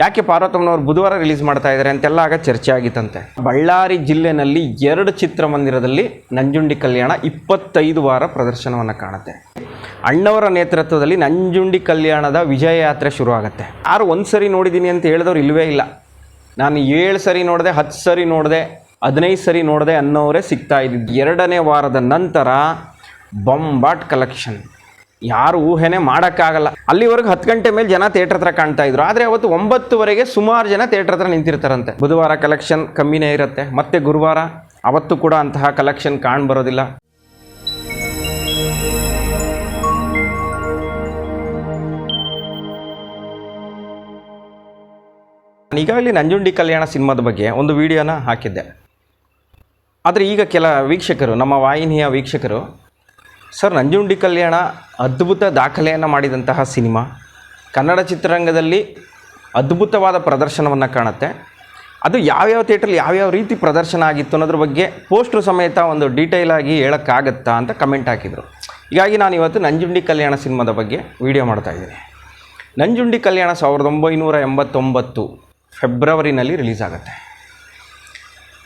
ಯಾಕೆ ಪಾರ್ವತಮ್ಮನವರು ಬುಧವಾರ ರಿಲೀಸ್ ಮಾಡ್ತಾ ಇದ್ದಾರೆ ಅಂತೆಲ್ಲ ಆಗ ಚರ್ಚೆ ಆಗಿತ್ತಂತೆ. ಬಳ್ಳಾರಿ ಜಿಲ್ಲೆನಲ್ಲಿ ಎರಡು ಚಿತ್ರಮಂದಿರದಲ್ಲಿ ನಂಜುಂಡಿ ಕಲ್ಯಾಣ ಇಪ್ಪತ್ತೈದು ವಾರ ಪ್ರದರ್ಶನವನ್ನು ಕಾಣುತ್ತೆ. ಅಣ್ಣವರ ನೇತೃತ್ವದಲ್ಲಿ ನಂಜುಂಡಿ ಕಲ್ಯಾಣದ ವಿಜಯ ಯಾತ್ರೆ ಶುರು ಆಗುತ್ತೆ ಯಾರು ಒಂದು ಸರಿ ನೋಡಿದ್ದೀನಿ ಅಂತ ಹೇಳಿದವ್ರು ಇಲ್ಲವೇ ಇಲ್ಲ. ನಾನು ಏಳು ಸರಿ ನೋಡಿದೆ, ಹತ್ತು ಸರಿ ನೋಡಿದೆ, ಹದಿನೈದು ಸರಿ ನೋಡಿದೆ ಅನ್ನೋರೇ ಸಿಗ್ತಾ ಇದ್ದಿದ್ದು. ಎರಡನೇ ವಾರದ ನಂತರ ಬೊಂಬಾಟ್ ಕಲೆಕ್ಷನ್ ಯಾರು ಊಹೆನೇ ಮಾಡೋಕ್ಕಾಗಲ್ಲ. ಅಲ್ಲಿವರೆಗೂ ಹತ್ತು ಗಂಟೆ ಮೇಲೆ ಜನ ಥಿಯೇಟರ್ ಹತ್ರ ಕಾಣ್ತಾ ಇದ್ರು. ಆದರೆ ಅವತ್ತು ಒಂಬತ್ತುವರೆಗೆ ಸುಮಾರು ಜನ ಥಿಯೇಟರ್ ಹತ್ರ ನಿಂತಿರ್ತಾರಂತೆ. ಬುಧವಾರ ಕಲೆಕ್ಷನ್ ಕಮ್ಮಿನೇ ಇರುತ್ತೆ. ಮತ್ತೆ ಗುರುವಾರ ಅವತ್ತು ಕೂಡ ಅಂತಹ ಕಲೆಕ್ಷನ್ ಕಾಣ್ಬರೋದಿಲ್ಲ ಈಗಾಗಲೇ ನಂಜುಂಡಿ ಕಲ್ಯಾಣ ಸಿನಿಮಾದ ಬಗ್ಗೆ ಒಂದು ವಿಡಿಯೋನ ಹಾಕಿದ್ದೆ. ಆದರೆ ಈಗ ಕೆಲ ವೀಕ್ಷಕರು, ನಮ್ಮ ವಾಹಿನಿಯ ವೀಕ್ಷಕರು ಸರ್, ನಂಜುಂಡಿ ಕಲ್ಯಾಣ ಅದ್ಭುತ ದಾಖಲೆಯನ್ನು ಮಾಡಿದಂತಹ ಸಿನಿಮಾ. ಕನ್ನಡ ಚಿತ್ರರಂಗದಲ್ಲಿ ಅದ್ಭುತವಾದ ಪ್ರದರ್ಶನವನ್ನು ಕಾಣುತ್ತೆ. ಅದು ಯಾವ್ಯಾವ ಥಿಯೇಟ್ರಲ್ಲಿ ಯಾವ್ಯಾವ ರೀತಿ ಪ್ರದರ್ಶನ ಆಗಿತ್ತು ಅನ್ನೋದ್ರ ಬಗ್ಗೆ ಪೋಸ್ಟ್ರು ಸಮೇತ ಒಂದು ಡೀಟೇಲ್ ಆಗಿ ಹೇಳೋಕ್ಕಾಗತ್ತಾ ಅಂತ ಕಮೆಂಟ್ ಹಾಕಿದರು. ಹೀಗಾಗಿ ನಾನು ಇವತ್ತು ನಂಜುಂಡಿ ಕಲ್ಯಾಣ ಸಿನಿಮಾದ ಬಗ್ಗೆ ವಿಡಿಯೋ ಮಾಡ್ತಾ ಇದ್ದೀನಿ. ನಂಜುಂಡಿ ಕಲ್ಯಾಣ ಸಾವಿರದ ಒಂಬೈನೂರ ಎಂಬತ್ತೊಂಬತ್ತು ಫೆಬ್ರವರಿನಲ್ಲಿ ರಿಲೀಸ್ ಆಗುತ್ತೆ.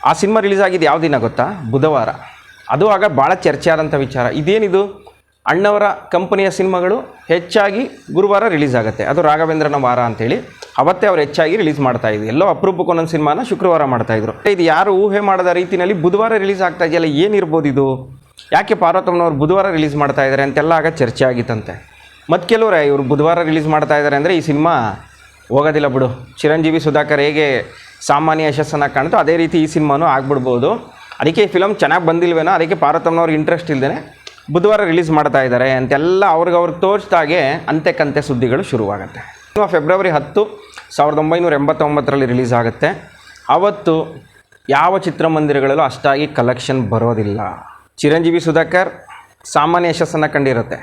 ಆ ಸಿನಿಮಾ ರಿಲೀಸ್ ಆಗಿದ್ದು ಯಾವ ದಿನ ಗೊತ್ತಾ? ಬುಧವಾರ. ಅದು ಆಗ ಭಾಳ ಚರ್ಚೆ ಆದಂಥ ವಿಚಾರ. ಇದೇನಿದು? ಅಣ್ಣವರ ಕಂಪನಿಯ ಸಿನಿಮಾಗಳು ಹೆಚ್ಚಾಗಿ ಗುರುವಾರ ರಿಲೀಸ್ ಆಗುತ್ತೆ. ಅದು ರಾಘವೇಂದ್ರನ ವಾರ ಅಂತೇಳಿ. ಅವತ್ತೇ ಅವ್ರು ಹೆಚ್ಚಾಗಿ ರಿಲೀಸ್ ಮಾಡ್ತಾ ಇದ್ರು ಎಲ್ಲೋ ಅಪರೂಪಕ್ಕೆ ಒಂದೊಂದು ಸಿನಿಮಾನ ಶುಕ್ರವಾರ ಮಾಡ್ತಾಯಿದ್ರು ಇದು ಯಾರು ಊಹೆ ಮಾಡದ ರೀತಿಯಲ್ಲಿ ಬುಧವಾರ ರಿಲೀಸ್ ಆಗ್ತಾ ಇದೆಯಲ್ಲ, ಏನಿರ್ಬೋದು ಇದು? ಯಾಕೆ ಪಾರ್ವತಮ್ಮನವರು ಬುಧವಾರ ರಿಲೀಸ್ ಮಾಡ್ತಾ ಇದ್ದಾರೆ ಅಂತೆಲ್ಲ ಆಗ ಚರ್ಚೆ ಆಗಿತ್ತಂತೆ. ಮತ್ತು ಕೆಲವರೇ, ಇವರು ಬುಧವಾರ ರಿಲೀಸ್ ಮಾಡ್ತಾ ಇದ್ದಾರೆ ಅಂದರೆ ಈ ಸಿನಿಮಾ ಹೋಗೋದಿಲ್ಲ ಬಿಡು. ಚಿರಂಜೀವಿ ಸುಧಾಕರ್ ಹೇಗೆ ಸಾಮಾನ್ಯ ಯಶಸ್ಸನ್ನು ಕಾಣ್ತೋ ಅದೇ ರೀತಿ ಈ ಸಿನಿಮಾನೂ ಆಗ್ಬಿಡ್ಬೋದು. ಅದಕ್ಕೆ ಈ ಫಿಲಮ್ ಚೆನ್ನಾಗಿ ಬಂದಿಲ್ವೇನೋ, ಅದಕ್ಕೆ ಪಾರ್ವತಮ್ಮನವ್ರಿಗೆ ಇಂಟ್ರೆಸ್ಟ್ ಇಲ್ಲದೇ ಬುಧವಾರ ರಿಲೀಸ್ ಮಾಡ್ತಾ ಇದ್ದಾರೆ. ಅಂತೆಲ್ಲ ಅವ್ರಿಗೆ ಅವ್ರಿಗೆ ತೋರಿಸ್ದಾಗೆ ಅಂತೆ ಕಂತೆ ಸುದ್ದಿಗಳು ಶುರುವಾಗುತ್ತೆ. ಫೆಬ್ರವರಿ ಹತ್ತು, ಸಾವಿರದ ಒಂಬೈನೂರ ಎಂಬತ್ತೊಂಬತ್ತರಲ್ಲಿ ರಿಲೀಸ್ ಆಗುತ್ತೆ. ಅವತ್ತು ಯಾವ ಚಿತ್ರಮಂದಿರಗಳಲ್ಲೂ ಅಷ್ಟಾಗಿ ಕಲೆಕ್ಷನ್ ಬರೋದಿಲ್ಲ. ಚಿರಂಜೀವಿ ಸುಧಾಕರ್ ಸಾಮಾನ್ಯ ಯಶಸ್ಸನ್ನು ಕಂಡಿರುತ್ತೆ.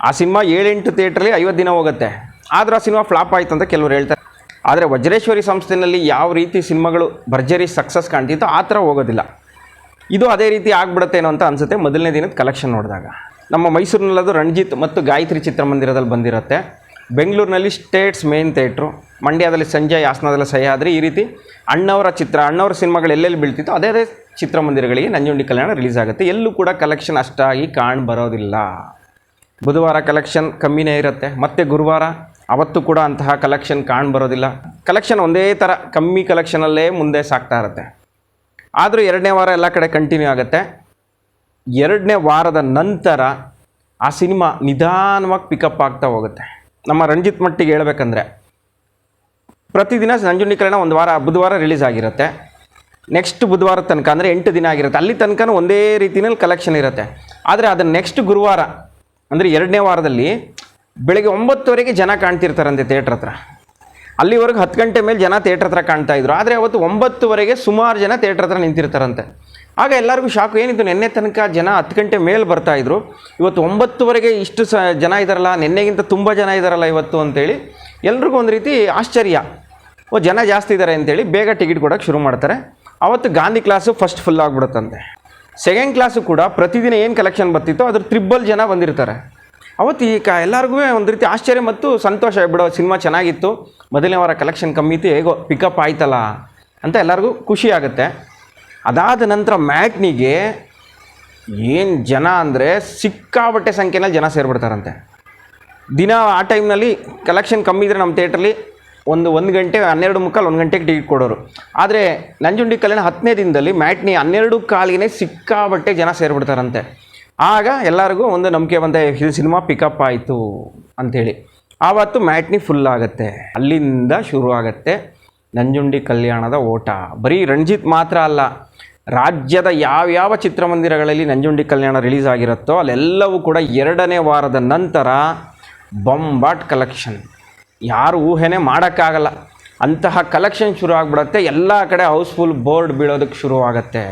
ಆ ಸಿನಿಮಾ ಏಳೆಂಟು ಥಿಯೇಟ್ರಲ್ಲಿ ಐವತ್ತು ದಿನ ಹೋಗುತ್ತೆ. ಆದರೆ ಆ ಸಿನಿಮಾ ಫ್ಲಾಪ್ ಆಯಿತು ಅಂತ ಕೆಲವರು ಹೇಳ್ತಾರೆ. ಆದರೆ ವಜ್ರೇಶ್ವರಿ ಸಂಸ್ಥೆಯಲ್ಲಿ ಯಾವ ರೀತಿ ಸಿನಿಮಾಗಳು ಭರ್ಜರಿ ಸಕ್ಸಸ್ ಕಾಣ್ತಿತ್ತೋ ಆ ಥರ ಹೋಗೋದಿಲ್ಲ. ಇದು ಅದೇ ರೀತಿ ಆಗ್ಬಿಡುತ್ತೇನೋ ಅಂತ ಅನಿಸುತ್ತೆ ಮೊದಲನೇ ದಿನದ ಕಲೆಕ್ಷನ್ ನೋಡಿದಾಗ. ನಮ್ಮ ಮೈಸೂರಿನಲ್ಲದು ರಣಜಿತ್ ಮತ್ತು ಗಾಯತ್ರಿ ಚಿತ್ರಮಂದಿರದಲ್ಲಿ ಬಂದಿರುತ್ತೆ. ಬೆಂಗಳೂರಿನಲ್ಲಿ ಸ್ಟೇಟ್ಸ್ ಮೇನ್ ಥಿಯೇಟ್ರು, ಮಂಡ್ಯದಲ್ಲಿ ಸಂಜೆ ಹಾಸನದಲ್ಲಿ ಸಹ್ಯಾದ್ರಿ ಈ ರೀತಿ ಅಣ್ಣವರ ಚಿತ್ರ, ಅಣ್ಣವರ ಸಿನಿಮಾಗಳು ಎಲ್ಲೆಲ್ಲಿ ಬೀಳ್ತಿತ್ತೋ ಅದೇ ಅದೇ ಚಿತ್ರಮಂದಿರಗಳಿಗೆ ನಂಜುಂಡಿ ಕಲ್ಯಾಣ ರಿಲೀಸ್ ಆಗುತ್ತೆ. ಎಲ್ಲೂ ಕೂಡ ಕಲೆಕ್ಷನ್ ಅಷ್ಟಾಗಿ ಕಾಣ್ ಬರೋದಿಲ್ಲ. ಬುಧವಾರ ಕಲೆಕ್ಷನ್ ಕಮ್ಮಿನೇ ಇರುತ್ತೆ. ಮತ್ತು ಗುರುವಾರ ಅವತ್ತು ಕೂಡ ಅಂತಹ ಕಲೆಕ್ಷನ್ ಕಾಣ್ ಬರೋದಿಲ್ಲ. ಕಲೆಕ್ಷನ್ ಒಂದೇ ಥರ ಕಮ್ಮಿ ಕಲೆಕ್ಷನಲ್ಲೇ ಮುಂದೆ ಸಾಗ್ತಾ ಇರುತ್ತೆ. ಆದರೂ ಎರಡನೇ ವಾರ ಎಲ್ಲ ಕಡೆ ಕಂಟಿನ್ಯೂ ಆಗುತ್ತೆ. ಎರಡನೇ ವಾರದ ನಂತರ ಆ ಸಿನಿಮಾ ನಿಧಾನವಾಗಿ ಪಿಕಪ್ ಆಗ್ತಾ ಹೋಗುತ್ತೆ. ನಮ್ಮ ರಂಜಿತ್ ಮಟ್ಟಿಗೆ ಹೇಳ್ಬೇಕಂದ್ರೆ, ಪ್ರತಿದಿನ ನಂಜುಂಡಿ ಒಂದು ವಾರ, ಬುಧವಾರ ರಿಲೀಸ್ ಆಗಿರುತ್ತೆ. ನೆಕ್ಸ್ಟ್ ಬುಧವಾರ ತನಕ, ಅಂದರೆ ಎಂಟು ದಿನ ಆಗಿರುತ್ತೆ. ಅಲ್ಲಿ ತನಕ ಒಂದೇ ರೀತಿಯಲ್ಲಿ ಕಲೆಕ್ಷನ್ ಇರುತ್ತೆ. ಆದರೆ ಅದನ್ನು ನೆಕ್ಸ್ಟ್ ಗುರುವಾರ, ಅಂದರೆ ಎರಡನೇ ವಾರದಲ್ಲಿ ಬೆಳಗ್ಗೆ ಒಂಬತ್ತುವರೆಗೆ ಜನ ಕಾಣ್ತಿರ್ತಾರಂತೆ ಥಿಯೇಟ್ರ್ ಹತ್ರ. ಅಲ್ಲಿವರೆಗೆ ಹತ್ತು ಗಂಟೆ ಮೇಲೆ ಜನ ಥಿಯೇಟ್ರ್ ಹತ್ರ ಕಾಣ್ತಾ ಇದ್ರು. ಆದರೆ ಅವತ್ತು ಒಂಬತ್ತುವರೆಗೆ ಸುಮಾರು ಜನ ಥಿಯೇಟ್ರ್ ಹತ್ರ ನಿಂತಿರ್ತಾರಂತೆ. ಆಗ ಎಲ್ಲರಿಗೂ ಶಾಕು ಏನಿತ್ತು? ನಿನ್ನೆ ತನಕ ಜನ ಹತ್ತು ಗಂಟೆ ಮೇಲೆ ಬರ್ತಾ ಇದ್ರು. ಇವತ್ತು ಒಂಬತ್ತುವರೆಗೆ ಇಷ್ಟು ಸ ಜನ ಇದ್ದಾರಲ್ಲ ನಿನ್ನೆಗಿಂತ ತುಂಬ ಜನ ಇದ್ದಾರಲ್ಲ ಇವತ್ತು ಅಂತೇಳಿ ಎಲ್ರಿಗೂ ಒಂದು ರೀತಿ ಆಶ್ಚರ್ಯ. ಓ, ಜನ ಜಾಸ್ತಿ ಇದ್ದಾರೆ ಅಂತೇಳಿ ಬೇಗ ಟಿಕೆಟ್ ಕೊಡೋಕ್ಕೆ ಶುರು ಮಾಡ್ತಾರೆ. ಅವತ್ತು ಗಾಂಧಿ ಕ್ಲಾಸು ಫಸ್ಟ್ ಫುಲ್ ಆಗಿಬಿಡುತ್ತಂತೆ. ಸೆಕೆಂಡ್ ಕ್ಲಾಸು ಕೂಡ ಪ್ರತಿದಿನ ಏನು ಕಲೆಕ್ಷನ್ ಬರ್ತಿತ್ತೋ ಅದ್ರ ತ್ರಿಬ್ಬಲ್ ಜನ ಬಂದಿರ್ತಾರೆ. ಅವತ್ತು ಈ ಕ ಎಲ್ಲರಿಗೂ ಒಂದು ರೀತಿ ಆಶ್ಚರ್ಯ ಮತ್ತು ಸಂತೋಷ. ಬಿಡೋ, ಸಿನಿಮಾ ಚೆನ್ನಾಗಿತ್ತು. ಮೊದಲನೇ ವಾರ ಕಲೆಕ್ಷನ್ ಕಮ್ಮಿ ಇತ್ತು ಹೇಗೋ ಪಿಕಪ್ ಆಯ್ತಲ್ಲ ಅಂತ ಎಲ್ಲರಿಗೂ ಖುಷಿ ಆಗುತ್ತೆ. ಅದಾದ ನಂತರ ಮ್ಯಾಟ್ನಿಗೆ ಏನು ಜನ ಅಂದರೆ ಸಿಕ್ಕಾಬಟ್ಟೆ ಸಂಖ್ಯೆನಲ್ಲಿ ಜನ ಸೇರಿಬಿಡ್ತಾರಂತೆ. ದಿನ ಆ ಟೈಮ್ನಲ್ಲಿ ಕಲೆಕ್ಷನ್ ಕಮ್ಮಿ ಇದ್ದರೆ ನಮ್ಮ ಥಿಯೇಟ್ರಲ್ಲಿ ಒಂದು ಒಂದು ಗಂಟೆ, ಹನ್ನೆರಡು ಮುಕ್ಕಾಲು ಒಂದು ಗಂಟೆಗೆ ಟಿಕೆಟ್ ಕೊಡೋರು. ಆದರೆ ನಂಜುಂಡಿ ಕಲ್ಯಾಣ ಹತ್ತನೇ ದಿನದಲ್ಲಿ ಮ್ಯಾಟ್ನಿ ಹನ್ನೆರಡು ಕಾಲಿಗೆ ಸಿಕ್ಕಾಬಟ್ಟೆ ಜನ ಸೇರಿಬಿಡ್ತಾರಂತೆ. ಆಗ ಎಲ್ಲರಿಗೂ ಒಂದು ನಂಬಿಕೆ ಬಂದ, ಇದು ಸಿನಿಮಾ ಪಿಕಪ್ ಆಯಿತು ಅಂಥೇಳಿ. ಆವತ್ತು ಮ್ಯಾಟ್ನಿ ಫುಲ್ ಆಗುತ್ತೆ. ಅಲ್ಲಿಂದ ಶುರು ಆಗುತ್ತೆ ನಂಜುಂಡಿ ಕಲ್ಯಾಣದ ಓಟ. ಬರೀ ರಣಜಿತ್ ಮಾತ್ರ ಅಲ್ಲ, ರಾಜ್ಯದ ಯಾವ್ಯಾವ ಚಿತ್ರಮಂದಿರಗಳಲ್ಲಿ ನಂಜುಂಡಿ ಕಲ್ಯಾಣ ರಿಲೀಸ್ ಆಗಿರುತ್ತೋ ಅಲ್ಲೆಲ್ಲವೂ ಕೂಡ ಎರಡನೇ ವಾರದ ನಂತರ ಬೊಂಬಾಟ್ ಕಲೆಕ್ಷನ್ ಯಾರು ಊಹೆನೇ ಮಾಡೋಕ್ಕಾಗಲ್ಲ. ಅಂತಹ ಕಲೆಕ್ಷನ್ ಶುರು ಆಗಿಬಿಡುತ್ತೆ, ಎಲ್ಲ ಕಡೆ ಹೌಸ್ಫುಲ್ ಬೋರ್ಡ್ ಬೀಳೋದಕ್ಕೆ ಶುರುವಾಗತ್ತೆ.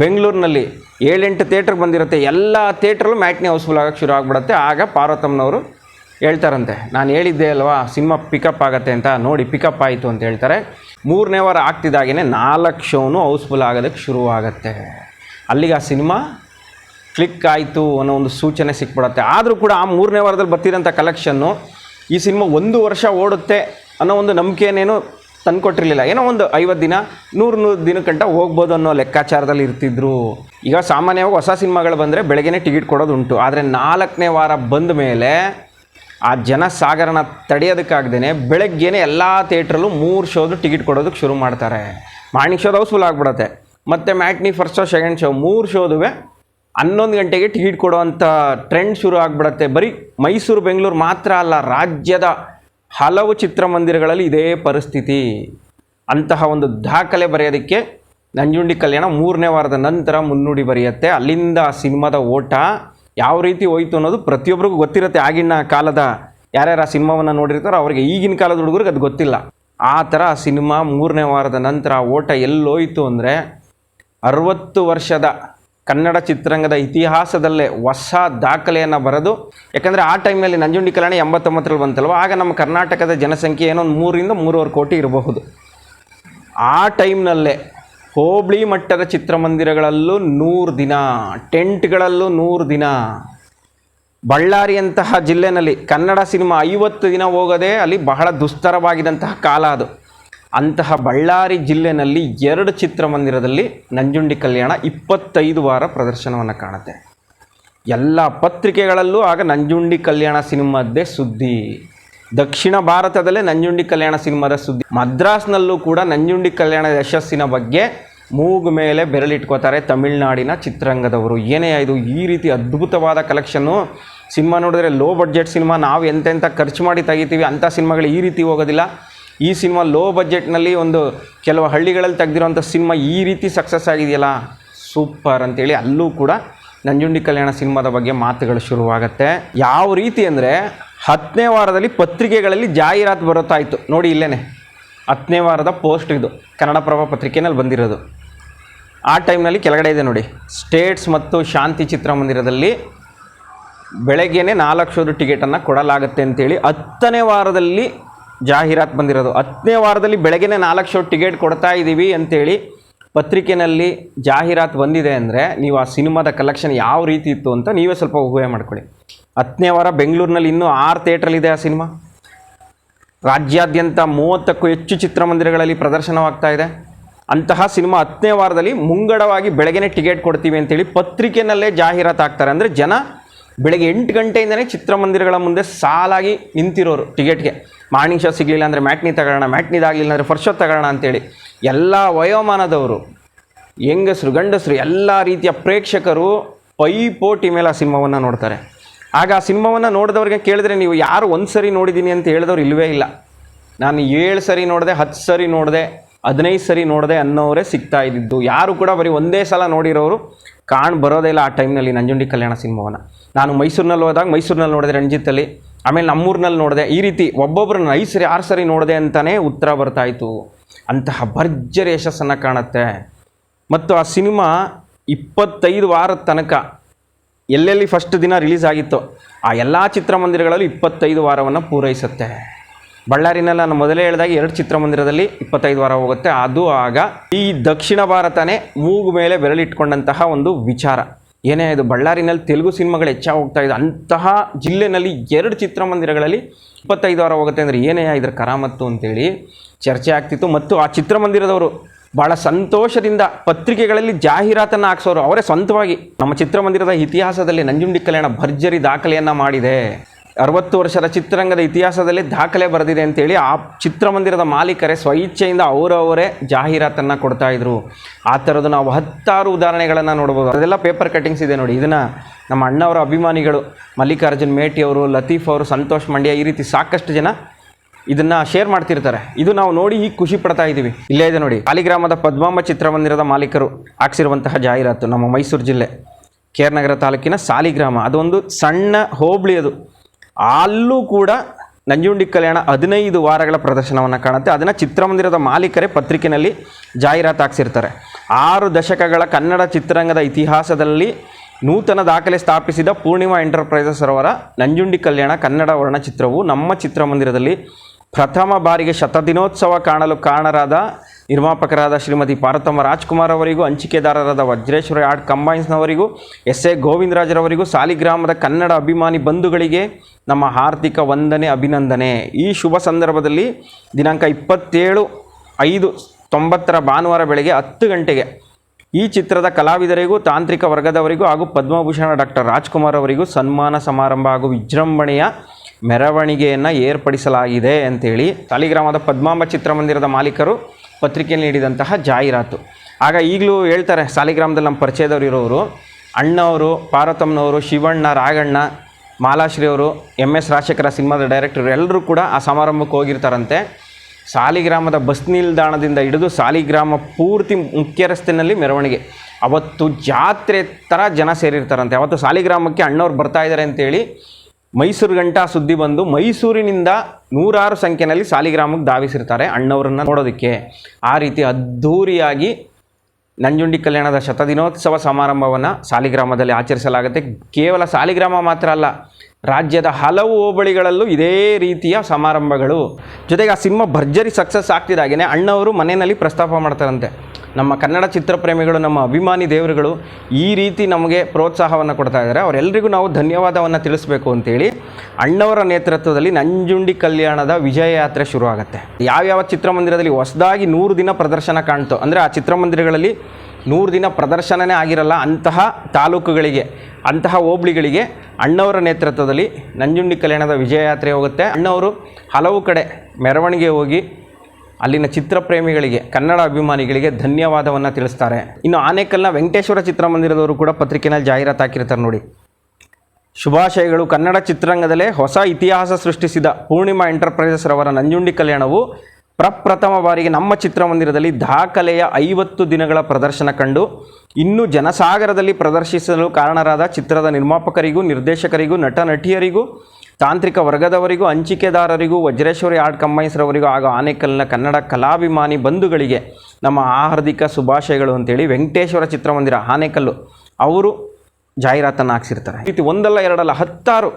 ಬೆಂಗಳೂರಿನಲ್ಲಿ ಏಳೆಂಟು ಥಿಯೇಟ್ರ್ ಬಂದಿರುತ್ತೆ. ಎಲ್ಲ ಥಿಯೇಟ್ರಲ್ಲೂ ಮ್ಯಾಟ್ನಿ ಹೌಸ್ಫುಲ್ ಆಗೋಕ್ಕೆ ಶುರು ಆಗಿಬಿಡುತ್ತೆ. ಆಗ ಪಾರ್ವತಮ್ಮನವರು ಹೇಳ್ತಾರಂತೆ, ನಾನು ಹೇಳಿದ್ದೆ ಅಲ್ವಾ, ಸಿನಿಮಾ ಪಿಕಪ್ ಆಗುತ್ತೆ ಅಂತ ನೋಡಿ ಪಿಕಪ್ ಆಯಿತು ಅಂತ ಹೇಳ್ತಾರೆ. ಮೂರನೇ ವಾರ ಆಗ್ತಿದ್ದಾಗೇ ನಾಲ್ಕು ಶೋನು ಹೌಸ್ಫುಲ್ ಆಗೋದಕ್ಕೆ ಆಗುತ್ತೆ. ಅಲ್ಲಿಗೆ ಆ ಸಿನಿಮಾ ಕ್ಲಿಕ್ ಆಯಿತು ಅನ್ನೋ ಒಂದು ಸೂಚನೆ ಸಿಕ್ಬಿಡುತ್ತೆ. ಆದರೂ ಕೂಡ ಆ ಮೂರನೇ ವಾರದಲ್ಲಿ ಬರ್ತಿರೋಂಥ ಕಲೆಕ್ಷನ್ನು ಈ ಸಿನಿಮಾ ಒಂದು ವರ್ಷ ಓಡುತ್ತೆ ಅನ್ನೋ ಒಂದು ನಂಬಿಕೆನೇನು ತಂದ್ಕೊಟ್ಟಿರಲಿಲ್ಲ. ಏನೋ ಒಂದು ಐವತ್ತು ದಿನ, ನೂರು ನೂರು ದಿನಕ್ಕಂಟ ಹೋಗ್ಬೋದು ಅನ್ನೋ ಲೆಕ್ಕಾಚಾರದಲ್ಲಿ ಇರ್ತಿದ್ರು. ಈಗ ಸಾಮಾನ್ಯವಾಗಿ ಹೊಸ ಸಿನಿಮಾಗಳು ಬಂದರೆ ಬೆಳಗ್ಗೆ ಟಿಕೆಟ್ ಕೊಡೋದು ಉಂಟು ಆದರೆ ನಾಲ್ಕನೇ ವಾರ ಬಂದ ಮೇಲೆ ಆ ಜನ ಸಾಗರನ ತಡೆಯೋದಕ್ಕಾಗ್ದೇ ಬೆಳಗ್ಗೆನೇ ಎಲ್ಲ ಥಿಯೇಟ್ರಲ್ಲೂ ಮೂರು ಶೋದು ಟಿಕೆಟ್ ಕೊಡೋದಕ್ಕೆ ಶುರು ಮಾಡ್ತಾರೆ. ಮಾರ್ನಿಂಗ್ ಶೋದು ಹೌಸ್ಫುಲ್ ಆಗಿಬಿಡುತ್ತೆ. ಮತ್ತು matinee first show, second show, ಮೂರು ಶೋದುವೆ ಹನ್ನೊಂದು ಗಂಟೆಗೆ ಟಿಕೆಟ್ ಕೊಡುವಂಥ ಟ್ರೆಂಡ್ ಶುರು ಆಗಿಬಿಡತ್ತೆ. ಬರೀ ಮೈಸೂರು, ಬೆಂಗಳೂರು ಮಾತ್ರ ಅಲ್ಲ, ರಾಜ್ಯದ ಹಲವು ಚಿತ್ರಮಂದಿರಗಳಲ್ಲಿ ಇದೇ ಪರಿಸ್ಥಿತಿ. ಅಂತಹ ಒಂದು ದಾಖಲೆ ಬರೆಯೋದಕ್ಕೆ ನಂಜುಂಡಿ ಕಲ್ಯಾಣ ಮೂರನೇ ವಾರದ ನಂತರ ಮುನ್ನುಡಿ ಬರೆಯುತ್ತೆ. ಅಲ್ಲಿಂದ ಆ ಸಿನಿಮಾದ ಓಟ ಯಾವ ರೀತಿ ಹೋಯಿತು ಅನ್ನೋದು ಪ್ರತಿಯೊಬ್ಬರಿಗೂ ಗೊತ್ತಿರುತ್ತೆ. ಆಗಿನ ಕಾಲದ ಯಾರ್ಯಾರು ಆ ಸಿನಿಮಾವನ್ನು ನೋಡಿರ್ತಾರೋ ಅವರಿಗೆ ಈಗಿನ ಕಾಲದ ಹುಡುಗರಿಗೆ ಅದು ಗೊತ್ತಿಲ್ಲ. ಆ ಥರ ಆ ಸಿನಿಮಾ ಮೂರನೇ ವಾರದ ನಂತರ ಓಟ ಎಲ್ಲೋಯಿತು ಅಂದರೆ ಅರವತ್ತು ವರ್ಷದ ಕನ್ನಡ ಚಿತ್ರರಂಗದ ಇತಿಹಾಸದಲ್ಲೇ ಹೊಸ ದಾಖಲೆಯನ್ನು ಬರೆದು, ಯಾಕಂದರೆ ಆ ಟೈಮ್ನಲ್ಲಿ ನಂಜುಂಡಿ ಕಲ್ಯಾಣ ಎಂಬತ್ತೊಂಬತ್ತರಲ್ಲಿ ಬಂತಲ್ವ? ಆಗ ನಮ್ಮ ಕರ್ನಾಟಕದ ಜನಸಂಖ್ಯೆ ಏನೋ ಒಂದು ಮೂರಿಂದ ಮೂರುವರೆ ಕೋಟಿ ಇರಬಹುದು. ಆ ಟೈಮ್ನಲ್ಲೇ ಹೋಬಳಿ ಮಟ್ಟದ ಚಿತ್ರಮಂದಿರಗಳಲ್ಲೂ ನೂರು ದಿನ, ಟೆಂಟ್ಗಳಲ್ಲೂ ನೂರು ದಿನ. ಬಳ್ಳಾರಿಯಂತಹ ಜಿಲ್ಲೆನಲ್ಲಿ ಕನ್ನಡ ಸಿನಿಮಾ ಐವತ್ತು ದಿನ ಹೋಗದೆ ಅಲ್ಲಿ ಬಹಳ ದುಸ್ತರವಾಗಿದ್ದಂತಹ ಕಾಲ ಅದು. ಅಂತಹ ಬಳ್ಳಾರಿ ಜಿಲ್ಲೆನಲ್ಲಿ ಎರಡು ಚಿತ್ರಮಂದಿರದಲ್ಲಿ ನಂಜುಂಡಿ ಕಲ್ಯಾಣ ಇಪ್ಪತ್ತೈದು ವಾರ ಪ್ರದರ್ಶನವನ್ನು ಕಾಣುತ್ತೆ. ಎಲ್ಲ ಪತ್ರಿಕೆಗಳಲ್ಲೂ ಆಗ ನಂಜುಂಡಿ ಕಲ್ಯಾಣ ಸಿನಿಮಾದ್ದೇ ಸುದ್ದಿ. ದಕ್ಷಿಣ ಭಾರತದಲ್ಲೇ ನಂಜುಂಡಿ ಕಲ್ಯಾಣ ಸಿನಿಮಾದ ಸುದ್ದಿ. ಮದ್ರಾಸ್ನಲ್ಲೂ ಕೂಡ ನಂಜುಂಡಿ ಕಲ್ಯಾಣ ಯಶಸ್ಸಿನ ಬಗ್ಗೆ ಮೂಗು ಮೇಲೆ ಬೆರಳಿಟ್ಕೋತಾರೆ ತಮಿಳುನಾಡಿನ ಚಿತ್ರರಂಗದವರು. ಏನೇ ಇದು ಈ ರೀತಿ ಅದ್ಭುತವಾದ ಕಲೆಕ್ಷನ್ನು ಸಿನಿಮಾ ನೋಡಿದ್ರೆ ಲೋ ಬಡ್ಜೆಟ್ ಸಿನಿಮಾ, ನಾವು ಎಂತೆಂಥ ಖರ್ಚು ಮಾಡಿ ತೆಗಿತೀವಿ, ಅಂಥ ಸಿನಿಮಾಗಳು ಈ ರೀತಿ ಹೋಗೋದಿಲ್ಲ. ಈ ಸಿನಿಮಾ ಲೋ ಬಜೆಟ್ನಲ್ಲಿ ಒಂದು ಕೆಲವು ಹಳ್ಳಿಗಳಲ್ಲಿ ತೆಗೆದಿರೋಂಥ ಸಿನಿಮಾ ಈ ರೀತಿ ಸಕ್ಸಸ್ ಆಗಿದೆಯಲ್ಲ? ಸೂಪರ್ ಅಂತೇಳಿ ಅಲ್ಲೂ ಕೂಡ ನಂಜುಂಡಿ ಕಲ್ಯಾಣ ಸಿನಿಮಾದ ಬಗ್ಗೆ ಮಾತುಗಳು ಶುರುವಾಗತ್ತೆ. ಯಾವ ರೀತಿ ಅಂದರೆ ಹತ್ತನೇ ವಾರದಲ್ಲಿ ಪತ್ರಿಕೆಗಳಲ್ಲಿ ಜಾಹೀರಾತು ಬರುತ್ತಾಯಿತು. ನೋಡಿ ಇಲ್ಲೇನೆ, ಹತ್ತನೇ ವಾರದ ಪೋಸ್ಟ್ ಇದು ಕನ್ನಡಪ್ರಭ ಪತ್ರಿಕೆನಲ್ಲಿ ಬಂದಿರೋದು. ಆ ಟೈಮ್ನಲ್ಲಿ ಕೆಳಗಡೆ ಇದೆ ನೋಡಿ ಸ್ಟೇಟ್ಸ್ ಮತ್ತು ಶಾಂತಿ ಚಿತ್ರಮಂದಿರದಲ್ಲಿ ಬೆಳಗ್ಗೆನೇ ನಾಲ್ಕು ಶೋದು ಟಿಕೆಟನ್ನು ಕೊಡಲಾಗುತ್ತೆ ಅಂತೇಳಿ ಹತ್ತನೇ ವಾರದಲ್ಲಿ ಜಾಹೀರಾತು ಬಂದಿರೋದು. ಹತ್ತನೇ ವಾರದಲ್ಲಿ ಬೆಳಗ್ಗೆ ನಾಲ್ಕು ಶೋ ಟಿಕೆಟ್ ಕೊಡ್ತಾ ಇದ್ದೀವಿ ಅಂತೇಳಿ ಪತ್ರಿಕೆಯಲ್ಲಿ ಜಾಹೀರಾತು ಬಂದಿದೆ ಅಂದರೆ ನೀವು ಆ ಸಿನಿಮಾದ ಕಲೆಕ್ಷನ್ ಯಾವ ರೀತಿ ಇತ್ತು ಅಂತ ನೀವೇ ಸ್ವಲ್ಪ ಊಹೆ ಮಾಡ್ಕೊಳ್ಳಿ. ಹತ್ತನೇ ವಾರ ಬೆಂಗಳೂರಿನಲ್ಲಿ ಇನ್ನೂ ಆರು ಥಿಯೇಟ್ರಲ್ಲಿದೆ ಆ ಸಿನಿಮಾ. ರಾಜ್ಯಾದ್ಯಂತ ಮೂವತ್ತಕ್ಕೂ ಹೆಚ್ಚು ಚಿತ್ರಮಂದಿರಗಳಲ್ಲಿ ಪ್ರದರ್ಶನವಾಗ್ತಾ ಇದೆ. ಅಂತಹ ಸಿನಿಮಾ ಹತ್ತನೇ ವಾರದಲ್ಲಿ ಮುಂಗಡವಾಗಿ ಬೆಳಗ್ಗೆ ಟಿಕೆಟ್ ಕೊಡ್ತೀವಿ ಅಂತೇಳಿ ಪತ್ರಿಕೆನಲ್ಲೇ ಜಾಹೀರಾತು ಆಗ್ತಾರೆ ಅಂದರೆ ಜನ ಬೆಳಗ್ಗೆ ಎಂಟು ಗಂಟೆಯಿಂದನೇ ಚಿತ್ರಮಂದಿರಗಳ ಮುಂದೆ ಸಾಲಾಗಿ ನಿಂತಿರೋರು ಟಿಕೆಟ್ಗೆ. ಮಾರ್ನಿಂಗ್ ಶೋ ಸಿಗಲಿಲ್ಲ ಅಂದರೆ ಮ್ಯಾಟ್ನಿ ತಗೊಳ್ಳೋಣ ಮ್ಯಾಟ್ನಿದಾಗಲಿಲ್ಲ ಅಂದರೆ ಫಸ್ಟ್ ಶೋ ತಗೊಳ್ಳೋಣ ಅಂತೇಳಿ. ಎಲ್ಲ ವಯೋಮಾನದವರು, ಹೆಂಗಸರು, ಗಂಡಸರು, ಎಲ್ಲ ರೀತಿಯ ಪ್ರೇಕ್ಷಕರು ಪೈಪೋಟಿ ಮೇಲೆ ಆ ಸಿನಿಮಾವನ್ನು ನೋಡ್ತಾರೆ. ಆಗ ಆ ಸಿನಿಮಾವನ್ನು ನೋಡಿದವ್ರಿಗೆ ಕೇಳಿದ್ರೆ ನೀವು ಯಾರು ಒಂದು ಸರಿ ನೋಡಿದ್ದೀನಿ ಅಂತ ಹೇಳಿದವ್ರು ಇಲ್ಲವೇ ಇಲ್ಲ. ನಾನು ಏಳು ಸರಿ ನೋಡಿದೆ, ಹತ್ತು ಸರಿ ನೋಡಿದೆ ಹದಿನೈದು ಸರಿ ನೋಡಿದೆ ಅನ್ನೋರೇ ಸಿಗ್ತಾ ಇದ್ದಿದ್ದು. ಯಾರು ಕೂಡ ಬರೀ ಒಂದೇ ಸಲ ನೋಡಿರೋರು ಕಾಣ್ ಬರೋದೇ ಇಲ್ಲ ಆ ಟೈಮ್ನಲ್ಲಿ ನಂಜುಂಡಿ ಕಲ್ಯಾಣ ಸಿನಿಮಾವನ್ನು. ನಾನು ಮೈಸೂರಿನಲ್ಲಿ ಹೋದಾಗ ಮೈಸೂರಿನಲ್ಲಿ ನೋಡಿದೆ ರಂಜಿತಲ್ಲಿ, ಆಮೇಲೆ ನಮ್ಮೂರಿನಲ್ಲಿ ನೋಡಿದೆ ಈ ರೀತಿ ಒಬ್ಬೊಬ್ಬರನ್ನ ಐದು ಸರಿ, ಆರು ಸರಿ ನೋಡಿದೆ ಅಂತಲೇ ಉತ್ತರ ಬರ್ತಾಯಿತ್ತು ಅಂತಹ ಭರ್ಜರಿ ಯಶಸ್ಸನ್ನು ಕಾಣುತ್ತೆ. ಮತ್ತು ಆ ಸಿನಿಮಾ ಇಪ್ಪತ್ತೈದು ವಾರದ ತನಕ ಎಲ್ಲೆಲ್ಲಿ ಫಸ್ಟ್ ದಿನ ರಿಲೀಸ್ ಆಗಿತ್ತು, ಆ ಎಲ್ಲ ಚಿತ್ರಮಂದಿರಗಳಲ್ಲೂ ಇಪ್ಪತ್ತೈದು ವಾರವನ್ನು ಪೂರೈಸುತ್ತೆ. ಬಳ್ಳಾರಿನಲ್ಲಿ ನಾನು ಮೊದಲೇ ಹೇಳಿದಾಗ ಎರಡು ಚಿತ್ರಮಂದಿರದಲ್ಲಿ ಇಪ್ಪತ್ತೈದು ವಾರ ಹೋಗುತ್ತೆ. ಅದು ಆಗ ಈ ದಕ್ಷಿಣ ಭಾರತನೇ ಮೂಗು ಮೇಲೆ ಬೆರಳಿಟ್ಕೊಂಡಂತಹ ಒಂದು ವಿಚಾರ. ಏನೇ ಇದು ಬಳ್ಳಾರಿನಲ್ಲಿ ತೆಲುಗು ಸಿನಿಮಾಗಳು ಹೆಚ್ಚಾಗಿ ಹೋಗ್ತಾ ಇದೆ. ಅಂತಹ ಜಿಲ್ಲೆನಲ್ಲಿ ಎರಡು ಚಿತ್ರಮಂದಿರಗಳಲ್ಲಿ ಇಪ್ಪತ್ತೈದು ವಾರ ಹೋಗುತ್ತೆ ಅಂದರೆ ಏನೇ ಇದ್ರ ಕರಾಮತ್ತು ಅಂತೇಳಿ ಚರ್ಚೆ ಆಗ್ತಿತ್ತು. ಮತ್ತು ಆ ಚಿತ್ರಮಂದಿರದವರು ಭಾಳ ಸಂತೋಷದಿಂದ ಪತ್ರಿಕೆಗಳಲ್ಲಿ ಜಾಹೀರಾತನ್ನು ಹಾಕ್ಸೋರು. ಅವರೇ ಸ್ವಂತವಾಗಿ ನಮ್ಮ ಚಿತ್ರಮಂದಿರದ ಇತಿಹಾಸದಲ್ಲಿ ನಂಜುಂಡಿ ಕಲ್ಯಾಣ ಭರ್ಜರಿ ದಾಖಲೆಯನ್ನು ಮಾಡಿದೆ. ಅರವತ್ತು ವರ್ಷದ ಚಿತ್ರರಂಗದ ಇತಿಹಾಸದಲ್ಲಿ ದಾಖಲೆ ಬರೆದಿದೆ ಅಂತೇಳಿ ಆ ಚಿತ್ರಮಂದಿರದ ಮಾಲೀಕರೇ ಸ್ವಇಚ್ಛೆಯಿಂದ ಅವರವರೇ ಜಾಹೀರಾತನ್ನು ಕೊಡ್ತಾ ಇದ್ರು. ಆ ಥರದ್ದು ನಾವು ಹತ್ತಾರು ಉದಾಹರಣೆಗಳನ್ನು ನೋಡ್ಬೋದು. ಅದೆಲ್ಲ ಪೇಪರ್ ಕಟ್ಟಿಂಗ್ಸ್ ಇದೆ ನೋಡಿ. ಇದನ್ನು ನಮ್ಮ ಅಣ್ಣವರ ಅಭಿಮಾನಿಗಳು ಮಲ್ಲಿಕಾರ್ಜುನ್ ಮೇಟಿ ಅವರು, ಲತೀಫ್ ಅವರು, ಸಂತೋಷ್ ಮಂಡ್ಯ ಈ ರೀತಿ ಸಾಕಷ್ಟು ಜನ ಇದನ್ನು ಶೇರ್ ಮಾಡ್ತಿರ್ತಾರೆ. ಇದು ನಾವು ನೋಡಿ ಈಗ ಖುಷಿ ಪಡ್ತಾ ಇದ್ದೀವಿ. ಇಲ್ಲೇ ಇದೆ ನೋಡಿ. ಸಾಲಿಗ್ರಾಮದ ಪದ್ಮಾಂಬ ಚಿತ್ರಮಂದಿರದ ಮಾಲೀಕರು ಹಾಕ್ಸಿರುವಂತಹ ಜಾಹೀರಾತು ನಮ್ಮ ಮೈಸೂರು ಜಿಲ್ಲೆ. ಕೇರ್ ನಗರ ತಾಲೂಕಿನ ಸಾಲಿಗ್ರಾಮ. ಅದೊಂದು ಸಣ್ಣ ಹೋಬಳಿ ಅದು. ಅಲ್ಲೂ ಕೂಡ ನಂಜುಂಡಿ ಕಲ್ಯಾಣ ಹದಿನೈದು ವಾರಗಳ ಪ್ರದರ್ಶನವನ್ನು ಕಾಣುತ್ತೆ. ಅದನ್ನು ಚಿತ್ರಮಂದಿರದ ಮಾಲೀಕರೇ ಪತ್ರಿಕೆಯಲ್ಲಿ ಜಾಹೀರಾತು ಹಾಕ್ಸಿರ್ತಾರೆ. ಆರು ದಶಕಗಳ ಕನ್ನಡ ಚಿತ್ರರಂಗದ ಇತಿಹಾಸದಲ್ಲಿ ನೂತನ ದಾಖಲೆ ಸ್ಥಾಪಿಸಿದ ಪೂರ್ಣಿಮಾ ಎಂಟರ್ಪ್ರೈಸಸ್ ಅವರ ನಂಜುಂಡಿ ಕಲ್ಯಾಣ ಕನ್ನಡ ವರ್ಣಚಿತ್ರವು ನಮ್ಮ ಚಿತ್ರಮಂದಿರದಲ್ಲಿ ಪ್ರಥಮ ಬಾರಿಗೆ ಶತದಿನೋತ್ಸವ ಕಾಣಲು ಕಾರಣರಾದ ನಿರ್ಮಾಪಕರಾದ ಶ್ರೀಮತಿ ಪಾರ್ವತಮ್ಮ ರಾಜ್ಕುಮಾರ್ ಅವರಿಗೂ, ಹಂಚಿಕೆದಾರರಾದ ವಜ್ರೇಶ್ವರ ಆರ್ಟ್ ಕಂಬೈನ್ಸ್ನವರಿಗೂ, ಎಸ್ ಎ ಗೋವಿಂದರಾಜರವರಿಗೂ, ಸಾಲಿಗ್ರಾಮದ ಕನ್ನಡ ಅಭಿಮಾನಿ ಬಂಧುಗಳಿಗೆ ನಮ್ಮ ಹಾರ್ದಿಕ ವಂದನೆ, ಅಭಿನಂದನೆ. ಈ ಶುಭ ಸಂದರ್ಭದಲ್ಲಿ ದಿನಾಂಕ ಇಪ್ಪತ್ತೇಳು ಐದು ತೊಂಬತ್ತರ ಭಾನುವಾರ ಬೆಳಗ್ಗೆ ಹತ್ತು ಗಂಟೆಗೆ ಈ ಚಿತ್ರದ ಕಲಾವಿದರಿಗೂ, ತಾಂತ್ರಿಕ ವರ್ಗದವರಿಗೂ ಹಾಗೂ ಪದ್ಮಭೂಷಣ ಡಾಕ್ಟರ್ ರಾಜ್ಕುಮಾರ್ ಅವರಿಗೂ ಸನ್ಮಾನ ಸಮಾರಂಭ ಹಾಗೂ ವಿಜೃಂಭಣೆಯ ಮೆರವಣಿಗೆಯನ್ನು ಏರ್ಪಡಿಸಲಾಗಿದೆ ಅಂತೇಳಿ ಸಾಲಿಗ್ರಾಮದ ಪದ್ಮಾಂಬ ಚಿತ್ರಮಂದಿರದ ಮಾಲೀಕರು ಪತ್ರಿಕೆಯಲ್ಲಿ ನೀಡಿದಂತಹ ಜಾಹೀರಾತು. ಆಗ ಈಗಲೂ ಹೇಳ್ತಾರೆ, ಸಾಲಿಗ್ರಾಮದಲ್ಲಿ ನಮ್ಮ ಪರಿಚಯದವರು ಇರೋರು ಅಣ್ಣವರು, ಪಾರ್ವತಮ್ಮನವರು, ಶಿವಣ್ಣ, ರಾಗಣ್ಣ ಮಾಲಾಶ್ರೀ ಅವರು ಎಂ ಎಸ್ ರಾಜಶೇಖರ ಸಿನಿಮಾದ ಡೈರೆಕ್ಟರ್ ಎಲ್ಲರೂ ಕೂಡ ಆ ಸಮಾರಂಭಕ್ಕೆ ಹೋಗಿರ್ತಾರಂತೆ. ಸಾಲಿಗ್ರಾಮದ ಬಸ್ ನಿಲ್ದಾಣದಿಂದ ಹಿಡಿದು ಸಾಲಿಗ್ರಾಮ ಪೂರ್ತಿ ಮುಖ್ಯ ರಸ್ತೆಯಲ್ಲಿ ಮೆರವಣಿಗೆ. ಅವತ್ತು ಜಾತ್ರೆ ಥರ ಜನ ಸೇರಿರ್ತಾರಂತೆ. ಅವತ್ತು ಸಾಲಿಗ್ರಾಮಕ್ಕೆ ಅಣ್ಣವ್ರು ಬರ್ತಾ ಇದ್ದಾರೆ ಅಂತೇಳಿ ಮೈಸೂರು ಗಂಟಾ ಸುದ್ದಿ ಬಂದು ಮೈಸೂರಿನಿಂದ ನೂರಾರು ಸಂಖ್ಯೆಯಲ್ಲಿ ಸಾಲಿಗ್ರಾಮಕ್ಕೆ ಧಾವಿಸಿರ್ತಾರೆ ಅಣ್ಣವ್ರನ್ನ ನೋಡೋದಕ್ಕೆ. ಆ ರೀತಿ ಅದ್ಧೂರಿಯಾಗಿ ನಂಜುಂಡಿ ಕಲ್ಯಾಣದ ಶತದಿನೋತ್ಸವ ಸಮಾರಂಭವನ್ನು ಸಾಲಿಗ್ರಾಮದಲ್ಲಿ ಆಚರಿಸಲಾಗುತ್ತೆ. ಕೇವಲ ಸಾಲಿಗ್ರಾಮ ಮಾತ್ರ ಅಲ್ಲ, ರಾಜ್ಯದ ಹಲವು ಹೋಬಳಿಗಳಲ್ಲೂ ಇದೇ ರೀತಿಯ ಸಮಾರಂಭಗಳು. ಜೊತೆಗೆ ಆ ಸಿಂಹ ಭರ್ಜರಿ ಸಕ್ಸಸ್ ಆಗ್ತಿದ್ದಾಗೇ ಅಣ್ಣವರು ಮನೆಯಲ್ಲಿ ಪ್ರಸ್ತಾಪ ಮಾಡ್ತಾರಂತೆ. ನಮ್ಮ ಕನ್ನಡ ಚಿತ್ರಪ್ರೇಮಿಗಳು, ನಮ್ಮ ಅಭಿಮಾನಿ ದೇವರುಗಳು ಈ ರೀತಿ ನಮಗೆ ಪ್ರೋತ್ಸಾಹವನ್ನು ಕೊಡ್ತಾ ಇದ್ದಾರೆ. ಅವರೆಲ್ಲರಿಗೂ ನಾವು ಧನ್ಯವಾದವನ್ನು ತಿಳಿಸ್ಬೇಕು ಅಂತೇಳಿ ಅಣ್ಣವರ ನೇತೃತ್ವದಲ್ಲಿ ನಂಜುಂಡಿ ಕಲ್ಯಾಣದ ವಿಜಯ ಯಾತ್ರೆ ಶುರುವಾಗುತ್ತೆ. ಯಾವ್ಯಾವ ಚಿತ್ರಮಂದಿರದಲ್ಲಿ ಹೊಸದಾಗಿ ನೂರು ದಿನ ಪ್ರದರ್ಶನ ಕಾಣ್ತೋ, ಅಂದರೆ ಆ ಚಿತ್ರಮಂದಿರಗಳಲ್ಲಿ ನೂರು ದಿನ ಪ್ರದರ್ಶನನೇ ಆಗಿರಲ್ಲ, ಅಂತಹ ತಾಲೂಕುಗಳಿಗೆ, ಅಂತಹ ಹೋಬಳಿಗಳಿಗೆ ಅಣ್ಣವರ ನೇತೃತ್ವದಲ್ಲಿ ನಂಜುಂಡಿ ಕಲ್ಯಾಣದ ವಿಜಯ ಯಾತ್ರೆ ಹೋಗುತ್ತೆ. ಅಣ್ಣವರು ಹಲವು ಕಡೆ ಮೆರವಣಿಗೆ ಹೋಗಿ ಅಲ್ಲಿನ ಚಿತ್ರಪ್ರೇಮಿಗಳಿಗೆ, ಕನ್ನಡ ಅಭಿಮಾನಿಗಳಿಗೆ ಧನ್ಯವಾದವನ್ನು ತಿಳಿಸ್ತಾರೆ. ಇನ್ನು ಆನೇಕಲ್ನ ವೆಂಕಟೇಶ್ವರ ಚಿತ್ರಮಂದಿರದವರು ಕೂಡ ಪತ್ರಿಕೆಯಲ್ಲಿ ಜಾಹೀರಾತು ಹಾಕಿರ್ತಾರೆ ನೋಡಿ. ಶುಭಾಶಯಗಳು. ಕನ್ನಡ ಚಿತ್ರರಂಗದಲ್ಲೇ ಹೊಸ ಇತಿಹಾಸ ಸೃಷ್ಟಿಸಿದ ಪೂರ್ಣಿಮಾ ಎಂಟರ್ಪ್ರೈಸಸ್ ರವರ ನಂಜುಂಡಿ ಕಲ್ಯಾಣವು ಪ್ರಪ್ರಥಮ ಬಾರಿಗೆ ನಮ್ಮ ಚಿತ್ರಮಂದಿರದಲ್ಲಿ ದಾಖಲೆಯ ಐವತ್ತು ದಿನಗಳ ಪ್ರದರ್ಶನ ಕಂಡು, ಇನ್ನು ಜನಸಾಗರದಲ್ಲಿ ಪ್ರದರ್ಶಿಸಲು ಕಾರಣರಾದ ಚಿತ್ರದ ನಿರ್ಮಾಪಕರಿಗೂ, ನಿರ್ದೇಶಕರಿಗೂ ನಟ ನಟಿಯರಿಗೂ ತಾಂತ್ರಿಕ ವರ್ಗದವರಿಗೂ, ಹಂಚಿಕೆದಾರರಿಗೂ, ವಜ್ರೇಶ್ವರಿ ಆರ್ಟ್ ಕಂಬೈನ್ಸ್ರವರಿಗೂ, ಹಾಗೂ ಆನೇಕಲ್ನ ಕನ್ನಡ ಕಲಾಭಿಮಾನಿ ಬಂಧುಗಳಿಗೆ ನಮ್ಮ ಆಹಾರ್ದಿಕ ಶುಭಾಶಯಗಳು ಅಂತೇಳಿ ವೆಂಕಟೇಶ್ವರ ಚಿತ್ರಮಂದಿರ, ಆನೇಕಲ್ಲು ಅವರು ಜಾಹೀರಾತನ್ನು ಹಾಕ್ಸಿರ್ತಾರೆ. ರೀತಿ ಒಂದಲ್ಲ, ಎರಡಲ್ಲ, ಹತ್ತಾರು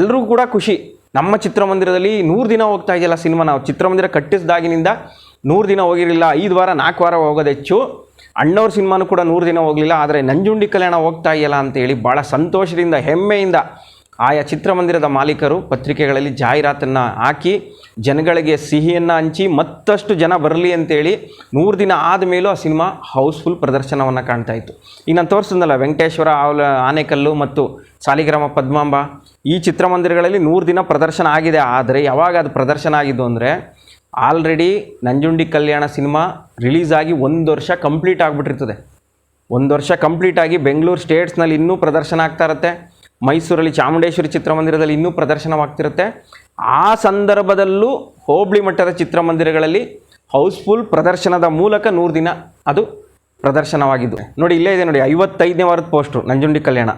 ಎಲ್ಲರೂ ಕೂಡ ಖುಷಿ. ನಮ್ಮ ಚಿತ್ರಮಂದಿರದಲ್ಲಿ ನೂರು ದಿನ ಹೋಗ್ತಾ ಇದೆಯಲ್ಲ ಸಿನಿಮಾ, ನಾವು ಚಿತ್ರಮಂದಿರ ಕಟ್ಟಿಸಿದಾಗಿನಿಂದ ನೂರು ದಿನ ಹೋಗಿರಲಿಲ್ಲ, ಐದು ವಾರ, ನಾಲ್ಕು ವಾರ ಹೋಗೋದು ಹೆಚ್ಚು. ಅಣ್ಣವ್ರ ಸಿನಿಮಾನು ಕೂಡ ನೂರು ದಿನ ಹೋಗಲಿಲ್ಲ, ಆದರೆ ನಂಜುಂಡಿ ಕಲ್ಯಾಣ ಹೋಗ್ತಾ ಇದೆಯಲ್ಲ ಅಂತೇಳಿ ಭಾಳ ಸಂತೋಷದಿಂದ, ಹೆಮ್ಮೆಯಿಂದ ಆಯಾ ಚಿತ್ರಮಂದಿರದ ಮಾಲೀಕರು ಪತ್ರಿಕೆಗಳಲ್ಲಿ ಜಾಹೀರಾತನ್ನು ಹಾಕಿ ಜನಗಳಿಗೆ ಸಿಹಿಯನ್ನು ಹಂಚಿ ಮತ್ತಷ್ಟು ಜನ ಬರಲಿ ಅಂತೇಳಿ ನೂರು ದಿನ ಆದಮೇಲೂ ಆ ಸಿನಿಮಾ ಹೌಸ್ಫುಲ್ ಪ್ರದರ್ಶನವನ್ನು ಕಾಣ್ತಾ ಇತ್ತು. ಈಗ ನಾನು ತೋರಿಸಿದ್ನಲ್ಲ, ವೆಂಕಟೇಶ್ವರ ಆವಲ ಆನೆಕಲ್ಲು ಮತ್ತು ಸಾಲಿಗ್ರಾಮ ಪದ್ಮಾಂಬ. ಈ ಚಿತ್ರಮಂದಿರಗಳಲ್ಲಿ ನೂರು ದಿನ ಪ್ರದರ್ಶನ ಆಗಿದೆ, ಆದರೆ ಯಾವಾಗ ಅದು ಪ್ರದರ್ಶನ ಆಗಿದ್ದು ಅಂದರೆ already Nanjundi Kalyana cinema release ಆಗಿ ಒಂದು ವರ್ಷ ಕಂಪ್ಲೀಟ್ ಆಗಿಬಿಟ್ಟಿರ್ತದೆ. ಒಂದು ವರ್ಷ ಕಂಪ್ಲೀಟ್ ಆಗಿ ಬೆಂಗಳೂರು ಸ್ಟೇಟ್ಸ್ನಲ್ಲಿ ಇನ್ನೂ ಪ್ರದರ್ಶನ ಆಗ್ತಾ ಇರುತ್ತೆ. ಮೈಸೂರಲ್ಲಿ ಚಾಮುಂಡೇಶ್ವರಿ ಚಿತ್ರಮಂದಿರದಲ್ಲಿ ಇನ್ನೂ ಪ್ರದರ್ಶನವಾಗ್ತಿರುತ್ತೆ. ಆ ಸಂದರ್ಭದಲ್ಲೂ ಹೋಬಳಿ ಮಟ್ಟದ ಚಿತ್ರಮಂದಿರಗಳಲ್ಲಿ ಹೌಸ್ಫುಲ್ ಪ್ರದರ್ಶನದ ಮೂಲಕ ನೂರು ದಿನ ಅದು ಪ್ರದರ್ಶನವಾಗಿದ್ದು. ನೋಡಿ, ಇಲ್ಲೇ ಇದೆ ನೋಡಿ, ಐವತ್ತೈದನೇ ವಾರದ ಪೋಸ್ಟು, ನಂಜುಂಡಿ ಕಲ್ಯಾಣ.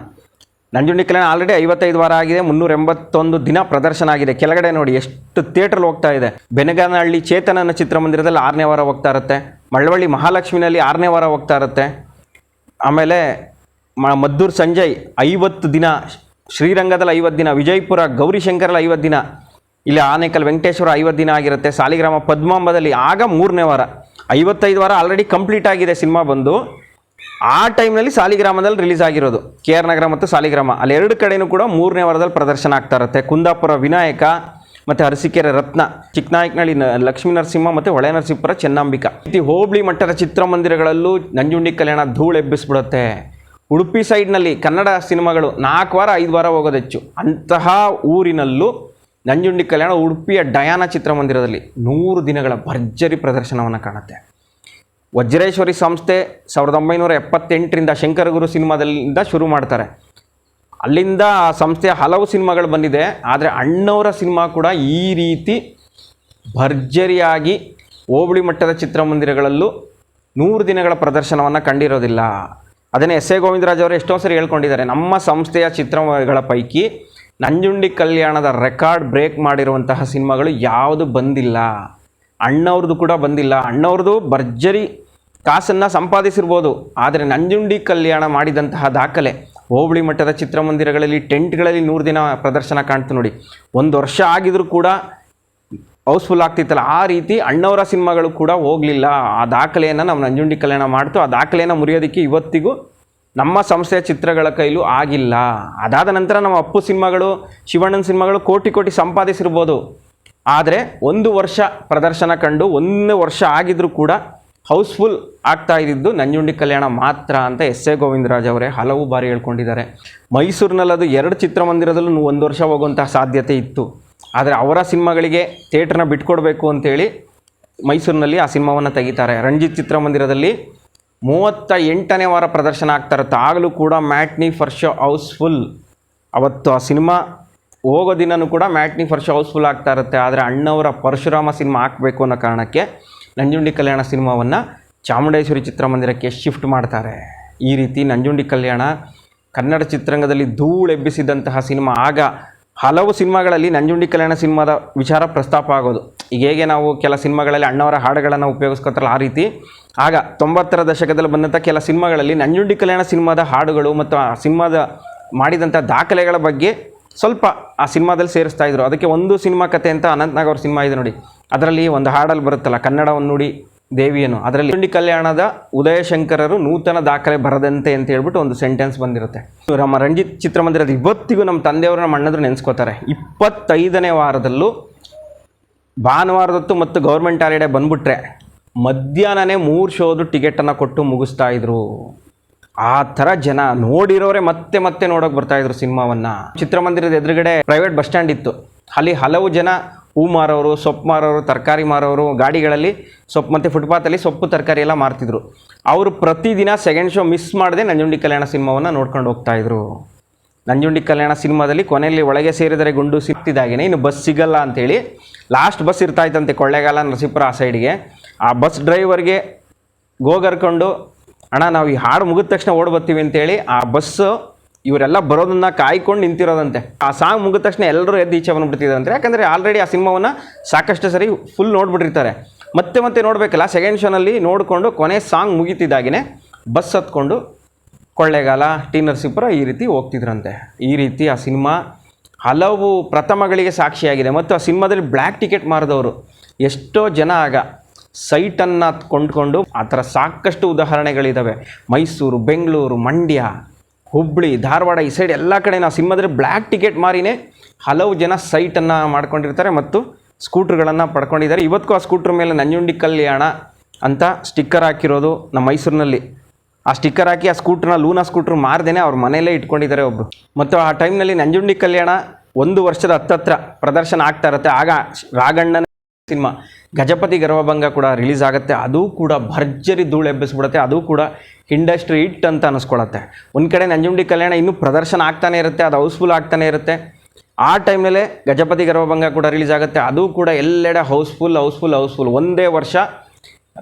ನಂಜುಂಡಿ ಕಲ್ಯಾಣ ಆಲ್ರೆಡಿ ಐವತ್ತೈದು ವಾರ ಆಗಿದೆ ಮುನ್ನೂರ ಎಂಬತ್ತೊಂದು ದಿನ ಪ್ರದರ್ಶನ ಆಗಿದೆ. ಕೆಳಗಡೆ ನೋಡಿ, ಎಷ್ಟು ಥಿಯೇಟ್ರಲ್ಲಿ ಹೋಗ್ತಾ ಇದೆ. ಬೆನಗನಹಳ್ಳಿ ಚೇತನನ ಚಿತ್ರಮಂದಿರದಲ್ಲಿ ಆರನೇ ವಾರ ಹೋಗ್ತಾ ಇರುತ್ತೆ. ಮಳವಳ್ಳಿ ಮಹಾಲಕ್ಷ್ಮಿನಲ್ಲಿ ಆರನೇ ವಾರ ಹೋಗ್ತಾ ಇರುತ್ತೆ. ಆಮೇಲೆ ಮದ್ದೂರು ಸಂಜಯ್ ಐವತ್ತು ದಿನ, ಶ್ರೀರಂಗದಲ್ಲಿ ಐವತ್ತು ದಿನ, ವಿಜಯಪುರ ಗೌರಿಶಂಕರಲ್ಲಿ ಐವತ್ತು ದಿನ, ಇಲ್ಲಿ ಆನೇಕಲ್ ವೆಂಕಟೇಶ್ವರ ಐವತ್ತು ದಿನ ಆಗಿರುತ್ತೆ. ಸಾಲಿಗ್ರಾಮ ಪದ್ಮಾಂಬದಲ್ಲಿ ಆಗ ಮೂರನೇ ವಾರ. ಐವತ್ತೈದು ವಾರ ಆಲ್ರೆಡಿ ಕಂಪ್ಲೀಟ್ ಆಗಿದೆ ಸಿನಿಮಾ ಬಂದು. ಆ ಟೈಮ್ನಲ್ಲಿ ಸಾಲಿಗ್ರಾಮದಲ್ಲಿ ರಿಲೀಸ್ ಆಗಿರೋದು. ಕೆ ಆರ್ ನಗರ ಮತ್ತು ಸಾಲಿಗ್ರಾಮ. ಅಲ್ಲಿ ಎರಡು ಕಡೆಯೂ ಕೂಡ ಮೂರನೇ ವಾರದಲ್ಲಿ ಪ್ರದರ್ಶನ ಆಗ್ತಾ ಇರುತ್ತೆ. ಕುಂದಾಪುರ ವಿನಾಯಕ ಮತ್ತು ಅರಸಿಕೆರೆ ರತ್ನ, ಚಿಕ್ಕನಾಯಕನಹಳ್ಳಿ ಲಕ್ಷ್ಮೀ ನರಸಿಂಹ ಮತ್ತು ಹೊಳೆ ನರಸೀಪುರ ಚೆನ್ನಂಬಿಕಾ ಇತಿ ಹೋಬಳಿ ಮಟ್ಟದ ಚಿತ್ರಮಂದಿರಗಳಲ್ಲೂ ನಂಜುಂಡಿ ಕಲ್ಯಾಣ ಧೂಳು ಎಬ್ಬಿಸ್ಬಿಡುತ್ತೆ ಉಡುಪಿ ಸೈಡ್ನಲ್ಲಿ ಕನ್ನಡ ಸಿನಿಮಾಗಳು ನಾಲ್ಕು ವಾರ, ಐದು ವಾರ ಹೋಗೋದು ಹೆಚ್ಚು ಅಂತಹ ಊರಿನಲ್ಲೂ ನಂಜುಂಡಿ ಕಲ್ಯಾಣ ಉಡುಪಿಯ ಡಯಾನ ಚಿತ್ರಮಂದಿರದಲ್ಲಿ ನೂರು ದಿನಗಳ ಭರ್ಜರಿ ಪ್ರದರ್ಶನವನ್ನು ಕಾಣುತ್ತೆ. ವಜ್ರೇಶ್ವರಿ ಸಂಸ್ಥೆ ಸಾವಿರದ ಒಂಬೈನೂರ ಎಪ್ಪತ್ತೆಂಟರಿಂದ ಶಂಕರಗುರು ಸಿನಿಮಾದಲ್ಲಿಂದ ಶುರು ಮಾಡ್ತಾರೆ. ಅಲ್ಲಿಂದ ಆ ಸಂಸ್ಥೆಯ ಹಲವು ಸಿನಿಮಾಗಳು ಬಂದಿದೆ. ಆದರೆ ಅಣ್ಣವರ ಸಿನಿಮಾ ಕೂಡ ಈ ರೀತಿ ಭರ್ಜರಿಯಾಗಿ ಹೋಬಳಿ ಮಟ್ಟದ ಚಿತ್ರಮಂದಿರಗಳಲ್ಲೂ ನೂರು ದಿನಗಳ ಪ್ರದರ್ಶನವನ್ನು ಕಂಡಿರೋದಿಲ್ಲ. ಅದನ್ನೇ ಎಸ್ ಎ ಗೋವಿಂದರಾಜ್ ಅವರು ಎಷ್ಟೋ ಸರಿ ಹೇಳ್ಕೊಂಡಿದ್ದಾರೆ. ನಮ್ಮ ಸಂಸ್ಥೆಯ ಚಿತ್ರಗಳ ಪೈಕಿ ನಂಜುಂಡಿ ಕಲ್ಯಾಣದ ರೆಕಾರ್ಡ್ ಬ್ರೇಕ್ ಮಾಡಿರುವಂತಹ ಸಿನಿಮಾಗಳು ಯಾವುದು ಬಂದಿಲ್ಲ. ಅಣ್ಣವ್ರದ್ದು ಕೂಡ ಬಂದಿಲ್ಲ. ಅಣ್ಣವ್ರದ್ದು ಭರ್ಜರಿ ಕಾಸನ್ನು ಸಂಪಾದಿಸಿರ್ಬೋದು. ಆದರೆ ನಂಜುಂಡಿ ಕಲ್ಯಾಣ ಮಾಡಿದಂತಹ ದಾಖಲೆ ಹೋಬಳಿ ಮಟ್ಟದ ಚಿತ್ರಮಂದಿರಗಳಲ್ಲಿ, ಟೆಂಟ್ಗಳಲ್ಲಿ ನೂರು ದಿನ ಪ್ರದರ್ಶನ ಕಾಣ್ತು ನೋಡಿ. ಒಂದು ವರ್ಷ ಆಗಿದ್ರೂ ಕೂಡ ಹೌಸ್ಫುಲ್ ಆಗ್ತಿತ್ತಲ್ಲ, ಆ ರೀತಿ ಅಣ್ಣವರ ಸಿನಿಮಾಗಳು ಕೂಡ ಹೋಗಲಿಲ್ಲ. ಆ ದಾಖಲೆಯನ್ನು ನಮ್ಮ ನಂಜುಂಡಿ ಕಲ್ಯಾಣ ಮಾಡ್ತು. ಆ ದಾಖಲೆಯನ್ನು ಮುರಿಯೋದಕ್ಕೆ ಇವತ್ತಿಗೂ ನಮ್ಮ ಸಂಸ್ಥೆಯ ಚಿತ್ರಗಳ ಕೈಲೂ ಆಗಿಲ್ಲ. ಅದಾದ ನಂತರ ನಮ್ಮ ಅಪ್ಪು ಸಿನಿಮಾಗಳು, ಶಿವಣ್ಣನ ಸಿನಿಮಾಗಳು ಕೋಟಿ ಕೋಟಿ ಸಂಪಾದಿಸಿರ್ಬೋದು. ಆದರೆ ಒಂದು ವರ್ಷ ಪ್ರದರ್ಶನ ಕಂಡು ಒಂದು ವರ್ಷ ಆಗಿದ್ರೂ ಕೂಡ ಹೌಸ್ಫುಲ್ ಆಗ್ತಾ ಇದ್ದಿದ್ದು ನಂಜುಂಡಿ ಕಲ್ಯಾಣ ಮಾತ್ರ ಅಂತ ಎಸ್ ಎ ಗೋವಿಂದರಾಜ್ ಅವರೇ ಹಲವು ಬಾರಿ ಹೇಳ್ಕೊಂಡಿದ್ದಾರೆ. ಮೈಸೂರಿನಲ್ಲಿ ಅದು ಎರಡು ಚಿತ್ರಮಂದಿರದಲ್ಲೂ ಒಂದು ವರ್ಷ ಹೋಗುವಂತಹ ಸಾಧ್ಯತೆ ಇತ್ತು. ಆದರೆ ಅವರ ಸಿನಿಮಾಗಳಿಗೆ ಥಿಯೇಟ್ರನ್ನ ಬಿಟ್ಕೊಡ್ಬೇಕು ಅಂತೇಳಿ ಮೈಸೂರಿನಲ್ಲಿ ಆ ಸಿನಿಮಾವನ್ನು ತೆಗಿತಾರೆ. ರಂಜಿತ್ ಚಿತ್ರಮಂದಿರದಲ್ಲಿ ಮೂವತ್ತ ಎಂಟನೇ ವಾರ ಪ್ರದರ್ಶನ ಆಗ್ತಾ ಇರುತ್ತೆ. ಆಗಲೂ ಕೂಡ ಮ್ಯಾಟ್ನಿ ಫರ್ ಶೋ ಹೌಸ್ಫುಲ್. ಅವತ್ತು ಆ ಸಿನಿಮಾ ಹೋಗೋ ದಿನನೂ ಕೂಡ ಮ್ಯಾಟ್ನಿ ಫರ್ ಶೋ ಹೌಸ್ಫುಲ್ ಆಗ್ತಾ ಇರುತ್ತೆ. ಆದರೆ ಅಣ್ಣವರ ಪರಶುರಾಮ ಸಿನಿಮಾ ಹಾಕಬೇಕು ಅನ್ನೋ ಕಾರಣಕ್ಕೆ ನಂಜುಂಡಿ ಕಲ್ಯಾಣ ಸಿನಿಮಾವನ್ನು ಚಾಮುಂಡೇಶ್ವರಿ ಚಿತ್ರಮಂದಿರಕ್ಕೆ ಶಿಫ್ಟ್ ಮಾಡ್ತಾರೆ. ಈ ರೀತಿ ನಂಜುಂಡಿ ಕಲ್ಯಾಣ ಕನ್ನಡ ಚಿತ್ರರಂಗದಲ್ಲಿ ಧೂಳೆಬ್ಬಿಸಿದಂತಹ ಸಿನಿಮಾ. ಆಗ ಹಲವು ಸಿನಿಮಾಗಳಲ್ಲಿ ನಂಜುಂಡಿ ಕಲ್ಯಾಣ ಸಿನಿಮಾದ ವಿಚಾರ ಪ್ರಸ್ತಾಪ ಆಗೋದು. ಈಗ ಹೇಗೆ ನಾವು ಕೆಲ ಸಿನಿಮಾಗಳಲ್ಲಿ ಅಣ್ಣವರ ಹಾಡುಗಳನ್ನು ಉಪಯೋಗಿಸ್ಕೊತಾರಲ್ಲ ಆ ರೀತಿ. ಆಗ ತೊಂಬತ್ತರ ದಶಕದಲ್ಲಿ ಬಂದಂಥ ಕೆಲ ಸಿನಿಮಾಗಳಲ್ಲಿ ನಂಜುಂಡಿ ಕಲ್ಯಾಣ ಸಿನಿಮಾದ ಹಾಡುಗಳು ಮತ್ತು ಆ ಸಿನಿಮಾದ ಮಾಡಿದಂಥ ದಾಖಲೆಗಳ ಬಗ್ಗೆ ಸ್ವಲ್ಪ ಆ ಸಿನಿಮಾದಲ್ಲಿ ಸೇರಿಸ್ತಾ ಇದ್ರು. ಅದಕ್ಕೆ ಒಂದು ಸಿನಿಮಾ ಕತೆ ಅಂತ ಅನಂತ್ನಾಗ್ ಅವ್ರ ಸಿನಿಮಾ ಇದೆ ನೋಡಿ. ಅದರಲ್ಲಿ ಒಂದು ಹಾಡಲ್ಲಿ ಬರುತ್ತಲ್ಲ, ಕನ್ನಡವನ್ನು ನುಡಿ ದೇವಿಯನ್ನು. ಅದರಲ್ಲಿ ಚಂಡಿ ಕಲ್ಯಾಣದ ಉದಯಶಂಕರರು ನೂತನ ದಾಖಲೆ ಬರದಂತೆ ಅಂತ ಹೇಳ್ಬಿಟ್ಟು ಒಂದು ಸೆಂಟೆನ್ಸ್ ಬಂದಿರುತ್ತೆ. ನಮ್ಮ ರಂಜಿತ್ ಚಿತ್ರಮಂದಿರದ ಇವತ್ತಿಗೂ ನಮ್ಮ ತಂದೆಯವರು ನಮ್ಮ ಅಣ್ಣದ್ರು ನೆನೆಸ್ಕೋತಾರೆ. ಇಪ್ಪತ್ತೈದನೇ ವಾರದಲ್ಲೂ ಭಾನುವಾರದತ್ತು ಮತ್ತು ಗೌರ್ಮೆಂಟ್ ಹಾಲಿಡೇ ಬಂದ್ಬಿಟ್ರೆ ಮಧ್ಯಾಹ್ನನೇ ಮೂರು ಶೋದು ಟಿಕೆಟನ್ನು ಕೊಟ್ಟು ಮುಗಿಸ್ತಾ ಇದ್ರು. ಆ ಥರ ಜನ ನೋಡಿರೋರೆ ಮತ್ತೆ ಮತ್ತೆ ನೋಡೋಕೆ ಬರ್ತಾ ಇದ್ರು ಸಿನಿಮಾವನ್ನು. ಚಿತ್ರಮಂದಿರದ ಎದುರುಗಡೆ ಪ್ರೈವೇಟ್ ಬಸ್ ಸ್ಟ್ಯಾಂಡ್ ಇತ್ತು. ಅಲ್ಲಿ ಹಲವು ಜನ ಹೂ ಮಾರೋರು ಸೊಪ್ಪು ಮಾರೋರು ತರಕಾರಿ ಮಾರೋರು ಗಾಡಿಗಳಲ್ಲಿ ಸೊಪ್ಪು ಮತ್ತು ಫುಟ್ಪಾತಲ್ಲಿ ಸೊಪ್ಪು, ತರಕಾರಿ ಎಲ್ಲ ಮಾರ್ತಿದ್ರು. ಅವರು ಪ್ರತಿದಿನ ಸೆಕೆಂಡ್ ಶೋ ಮಿಸ್ ಮಾಡದೆ ನಂಜುಂಡಿ ಕಲ್ಯಾಣ ಸಿನಿಮಾವನ್ನು ನೋಡ್ಕೊಂಡು ಹೋಗ್ತಾಯಿದ್ರು ನಂಜುಂಡಿ ಕಲ್ಯಾಣ ಸಿನಿಮಾದಲ್ಲಿ ಕೊನೆಯಲ್ಲಿ ಒಳಗೆ ಸೇರಿದರೆ ಗುಂಡು ಸಿಕ್ತಿದ್ದಾಗೇನೆ, ಇನ್ನು ಬಸ್ ಸಿಗಲ್ಲ ಅಂತೇಳಿ ಲಾಸ್ಟ್ ಬಸ್ ಇರ್ತಾ ಇತ್ತಂತೆ ಕೊಳ್ಳೇಗಾಲ, ನರಸೀಪುರ ಆ ಸೈಡ್ಗೆ ಆ ಬಸ್ ಡ್ರೈವರ್ಗೆ ಗೋಗರ್ಕೊಂಡು, ಅಣ್ಣ, ನಾವು ಈ ಹಾಡು ಮುಗಿದ ತಕ್ಷಣ ಓಡ್ ಬರ್ತೀವಿ ಅಂತೇಳಿ ಆ ಬಸ್ಸು ಇವರೆಲ್ಲ ಬರೋದನ್ನ ಕಾಯ್ಕೊಂಡು ನಿಂತಿರೋದಂತೆ. ಆ ಸಾಂಗ್ ಮುಗಿದ ತಕ್ಷಣ ಎಲ್ಲರೂ ಎದ್ದು ಈಚೆ ಬಂದ್ಬಿಡ್ತಿದ್ರಂತೆ ಯಾಕಂದರೆ ಆಲ್ರೆಡಿ ಆ ಸಿನಿಮಾವನ್ನು ಸಾಕಷ್ಟು ಸರಿ ಫುಲ್ ನೋಡ್ಬಿಟ್ಟಿರ್ತಾರೆ. ಮತ್ತೆ ಮತ್ತೆ ನೋಡಬೇಕಲ್ಲ ಸೆಕೆಂಡ್ ಶೋನಲ್ಲಿ ನೋಡಿಕೊಂಡು ಕೊನೆ ಸಾಂಗ್ ಮುಗಿತಿದ್ದಾಗೇ ಬಸ್ ಹತ್ಕೊಂಡು ಕೊಳ್ಳೇಗಾಲ ಟಿ ಈ ರೀತಿ ಹೋಗ್ತಿದ್ರಂತೆ. ಈ ರೀತಿ ಆ ಸಿನಿಮಾ ಹಲವು ಪ್ರಥಮಗಳಿಗೆ ಸಾಕ್ಷಿಯಾಗಿದೆ. ಮತ್ತು ಆ ಸಿನಿಮಾದಲ್ಲಿ ಬ್ಲ್ಯಾಕ್ ಟಿಕೆಟ್ ಮಾರಿದವರು ಎಷ್ಟೋ ಜನ ಆಗ ಸೈಟನ್ನು ಕೊಂಡ್ಕೊಂಡು ಆ ಥರ ಸಾಕಷ್ಟು ಉದಾಹರಣೆಗಳಿದ್ದಾವೆ ಮೈಸೂರು, ಬೆಂಗಳೂರು, ಮಂಡ್ಯ ಹುಬ್ಬಳ್ಳಿ ಧಾರವಾಡ ಈ ಸೈಡ್ ಎಲ್ಲ ಕಡೆ ನಾವು ಸಿಮ್ಮದ್ರೆ ಬ್ಲ್ಯಾಕ್ ಟಿಕೆಟ್ ಮಾರಿನೇ ಹಲವು ಜನ ಸೈಟನ್ನು ಮಾಡ್ಕೊಂಡಿರ್ತಾರೆ ಮತ್ತು ಸ್ಕೂಟ್ರ್ಗಳನ್ನು ಪಡ್ಕೊಂಡಿದ್ದಾರೆ. ಇವತ್ತಿಗೂ ಆ ಸ್ಕೂಟ್ರ್ ಮೇಲೆ ನಂಜುಂಡಿ ಕಲ್ಯಾಣ ಅಂತ ಸ್ಟಿಕ್ಕರ್ ಹಾಕಿರೋದು ನಮ್ಮ ಮೈಸೂರಿನಲ್ಲಿ. ಆ ಸ್ಟಿಕ್ಕರ್ ಹಾಕಿ ಆ ಸ್ಕೂಟ್ರನ್ನ ಲೂನಾ ಸ್ಕೂಟ್ರ್ ಮಾರ್ದೇನೆ ಅವ್ರ ಮನೆಯಲ್ಲೇ ಇಟ್ಕೊಂಡಿದ್ದಾರೆ ಒಬ್ಬರು ಮತ್ತು ಆ ಟೈಮ್ನಲ್ಲಿ ನಂಜುಂಡಿ ಕಲ್ಯಾಣ ಒಂದು ವರ್ಷದ ಹತ್ತತ್ರ ಪ್ರದರ್ಶನ ಆಗ್ತಾ ಇರುತ್ತೆ. ಆಗ ರಾಗಣ್ಣನ ಸಿನಿಮಾ. ಗಜಪತಿ ಗರ್ವಭಂಗ ಕೂಡ ರಿಲೀಸ್ ಆಗುತ್ತೆ. ಅದು ಕೂಡ ಭರ್ಜರಿ ಧೂಳು ಎಬ್ಬಿಸ್ಬಿಡುತ್ತೆ. ಅದು ಕೂಡ ಇಂಡಸ್ಟ್ರಿ ಹಿಟ್ ಅಂತ ಅನಿಸ್ಕೊಳತ್ತೆ. ಒಂದು ಕಡೆ ನಂಜುಂಡಿ ಕಲ್ಯಾಣ ಇನ್ನೂ ಪ್ರದರ್ಶನ ಆಗ್ತಾನೆ ಇರುತ್ತೆ, ಅದು ಹೌಸ್ಫುಲ್ ಆಗ್ತಾನೆ ಇರುತ್ತೆ. ಆ ಟೈಮ್ನಲ್ಲೇ ಗಜಪತಿ ಗರ್ವಭಂಗ ಕೂಡ ರಿಲೀಸ್ ಆಗುತ್ತೆ. ಅದು ಕೂಡ ಎಲ್ಲೆಡೆ ಹೌಸ್ಫುಲ್ ಹೌಸ್ಫುಲ್ ಹೌಸ್ಫುಲ್. ಒಂದೇ ವರ್ಷ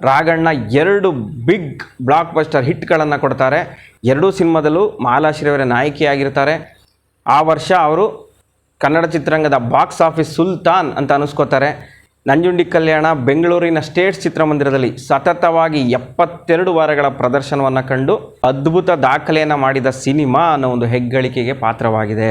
ರಾಗಣ್ಣ ಎರಡು ಬಿಗ್ ಬ್ಲಾಕ್ ಬಸ್ಟರ್ ಹಿಟ್ಗಳನ್ನು ಕೊಡ್ತಾರೆ. ಎರಡೂ ಸಿನಿಮಾದಲ್ಲೂ ಮಾಲಾಶ್ರೀ ಅವರ ನಾಯಕಿಯಾಗಿರ್ತಾರೆ. ಆ ವರ್ಷ ಅವರು ಕನ್ನಡ ಚಿತ್ರರಂಗದ ಬಾಕ್ಸ್ ಆಫೀಸ್ ಸುಲ್ತಾನ್ ಅಂತ ಅನಿಸ್ಕೋತಾರೆ. ನಂಜುಂಡಿ ಕಲ್ಯಾಣ ಬೆಂಗಳೂರಿನ ಸ್ಟೇಟ್ ಚಿತ್ರಮಂದಿರದಲ್ಲಿ ಸತತವಾಗಿ ಎಪ್ಪತ್ತೆರಡು ವಾರಗಳ ಪ್ರದರ್ಶನವನ್ನು ಕಂಡು ಅದ್ಭುತ ದಾಖಲೆಯನ್ನು ಮಾಡಿದ ಸಿನಿಮಾ ಅನ್ನೋ ಒಂದು ಹೆಗ್ಗಳಿಕೆಗೆ ಪಾತ್ರವಾಗಿದೆ.